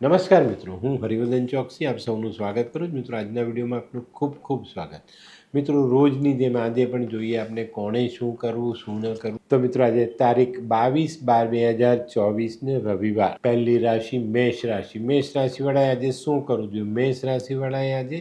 નમસ્કાર મિત્રો, હું હરિવર્ધન ચોકસી, આપ સૌનું સ્વાગત કરું છું. મિત્રો, આજના વિડીયોમાં આપનું ખૂબ ખૂબ સ્વાગત. મિત્રો, રોજની જેમ આજે પણ જોઈએ આપણે કોણે શું કરવું, શું ન કરવું. તો મિત્રો, આજે તારીખ બાવીસ બાર બે હજાર ચોવીસને રવિવાર. પહેલી રાશિ મેષ રાશિ. મેષ રાશિવાળાએ આજે શું કરવું જોઈએ? મેષ રાશિવાળાએ આજે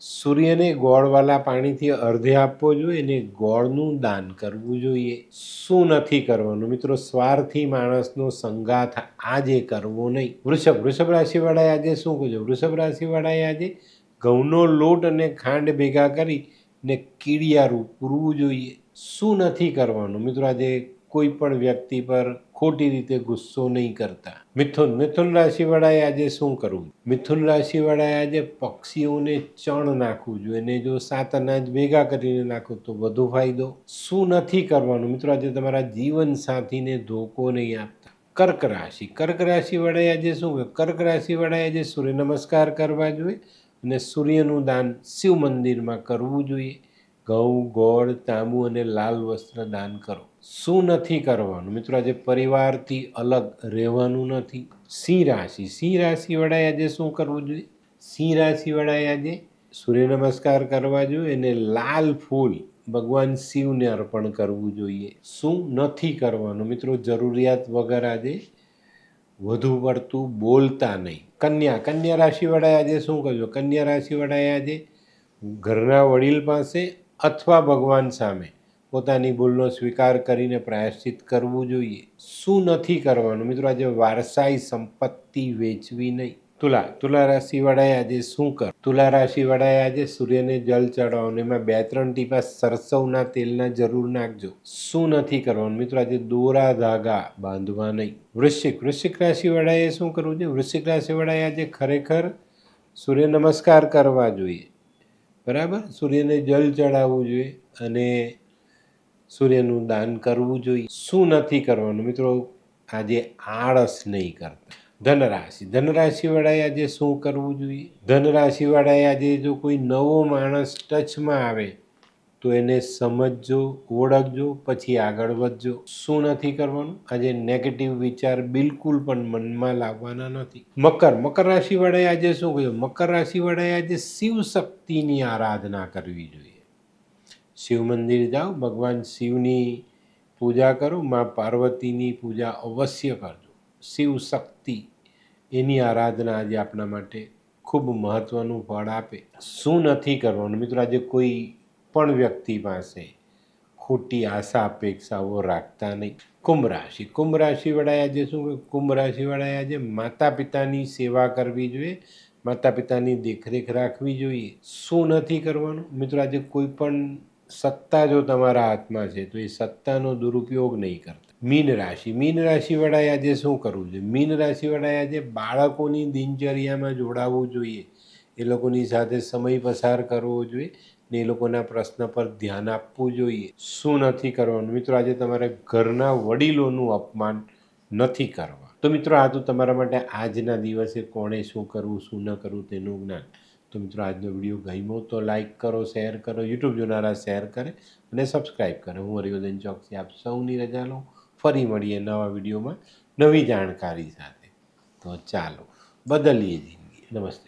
સૂર્યને ગોળવાળા પાણીથી અર્ધે આપવો જોઈએ અને ગોળનું દાન કરવું જોઈએ. શું નથી કરવાનું? મિત્રો, સ્વાર્થી માણસનો સંગાથ આજે કરવો નહીં. વૃષભ વૃષભ રાશિવાળાએ આજે શું કરજો વૃષભ રાશિવાળાએ આજે ઘઉંનો લોટ અને ખાંડ ભેગા કરી ને કીડિયારું પૂરવું જોઈએ. શું નથી કરવાનું? મિત્રો, આજે કોઈ પણ વ્યક્તિ પર ખોટી રીતે ગુસ્સો નહીં કરતા. મિથુન મિથુન રાશિવાળાએ આજે શું કરવું? મિથુન રાશિવાળાએ આજે પક્ષીઓને ચણ નાખવું જોઈએ. અને જો સાત અનાજ ભેગા કરીને નાખો તો વધુ ફાયદો. શું નથી કરવાનું? મિત્રો, આજે તમારા જીવન સાથીને ધોકો નહીં આપતા. કર્ક રાશિ. કર્ક રાશિવાળાએ આજે શું કર્ક રાશિવાળાએ આજે સૂર્ય નમસ્કાર કરવા જોઈએ અને સૂર્યનું દાન શિવ મંદિરમાં કરવું જોઈએ. ઘઉં ગોળ, તાંબુ અને લાલ વસ્ત્ર દાન કરો. શું નથી કરવાનું? મિત્રો, આજે પરિવારથી અલગ રહેવાનું નથી. સિંહ રાશિ. સિંહ રાશિવાળાએ આજે શું કરવું જોઈએ? સિંહ રાશિવાળાએ આજે સૂર્ય નમસ્કાર કરવા જોઈએ અને લાલ ફૂલ ભગવાન શિવને અર્પણ કરવું જોઈએ. શું નથી કરવાનું? મિત્રો, જરૂરિયાત વગર આજે વધુ પડતું બોલતા નહીં. કન્યા. કન્યા રાશિવાળાએ આજે શું કરજો કન્યા રાશિવાળાએ આજે ઘરના વડીલ પાસે અથવા ભગવાન સામે પોતાની ભૂલનો સ્વીકાર કરીને પ્રાયશ્ચિત કરવું જોઈએ. શું નથી કરવાનું? મિત્રો, આજે વારસાઈ સંપત્તિ વેચવી નહીં. તુલા તુલા રાશિવાળાએ આજે શું કર? તુલા રાશિવાળાએ આજે સૂર્યને જલ ચડાવવાનું એમાં બે ત્રણ ટીપા સરસવના તેલના જરૂર નાખજો. શું નથી કરવાનું? મિત્રો, આજે દોરા ધાગા બાંધવા નહીં. વૃશ્ચિક વૃશ્ચિક રાશિવાળાએ શું કરવું જોઈએ? વૃશ્ચિક રાશિવાળાએ આજે ખરેખર સૂર્ય નમસ્કાર કરવા જોઈએ. બરાબર? સૂર્યને જલ ચડાવવું જોઈએ અને સૂર્યનું દાન કરવું જોઈએ. શું નથી કરવાનું? મિત્રો, આજે આળસ નહીં કરતા. ધનરાશિ. ધનરાશિવાળાએ આજે શું કરવું જોઈએ? ધનરાશિવાળાએ આજે જો કોઈ નવો માણસ ટચમાં આવે તો એને સમજજો, ઓળખજો, પછી આગળ વધજો. શું નથી કરવાનું? આજે નેગેટિવ વિચાર બિલકુલ પણ મનમાં લાવવાના નથી. મકર મકર રાશિવાળાએ આજે શું કહ્યું? મકર રાશિવાળાએ આજે શિવ શક્તિની આરાધના કરવી જોઈએ. શિવ મંદિર જાઓ, ભગવાન શિવની પૂજા કરો, મા પાર્વતીની પૂજા અવશ્ય કરજો. શિવ શક્તિ એની આરાધના આજે આપણા માટે ખૂબ મહત્ત્વનું ફળ આપે. શું નથી કરવાનું? મિત્રો, આજે કોઈ પણ વ્યક્તિ પાસે ખોટી આશા, અપેક્ષાઓ રાખતા નહીં. કુંભ રાશિ. કુંભ રાશિવાળાએ આજે શું કુંભ રાશિવાળાએ આજે માતા પિતાની સેવા કરવી જોઈએ. માતા પિતાની દેખરેખ રાખવી જોઈએ. શું નથી કરવાનું? મિત્રો, આજે કોઈ પણ સત્તા જો તમારા હાથમાં છે, તો એ સત્તાનો દુરુપયોગ નહીં કરતા. મીન રાશિ. મીન રાશિવાળાએ આજે શું કરવું જોઈએ? મીન રાશિવાળાએ આજે બાળકોની દિનચર્યામાં જોડાવવું જોઈએ. એ લોકોની સાથે સમય પસાર કરવો જોઈએ. ને એ લોકોના પ્રશ્ન પર ધ્યાન આપવું જોઈએ. શું નથી કરવાનું? મિત્રો, આજે તમારે ઘરના વડીલોનું અપમાન નથી કરવા. તો મિત્રો, આ તો તમારા માટે આજના દિવસે કોણે શું કરવું, શું ન કરવું તેનું જ્ઞાન. તો મિત્રો, આજનો વીડિયો ગમ્યો તો લાઈક કરો, શેર કરો, યુટ્યુબ જોનારા શેર કરે અને સબસ્ક્રાઈબ કરે. હું હરિવર્ધન ચોકસી, આપ સૌની રજા લઉં. ફરી મળીએ નવા વિડીયોમાં નવી જાણકારી સાથે. તો ચાલો, બદલીએ જિંદગી. નમસ્તે.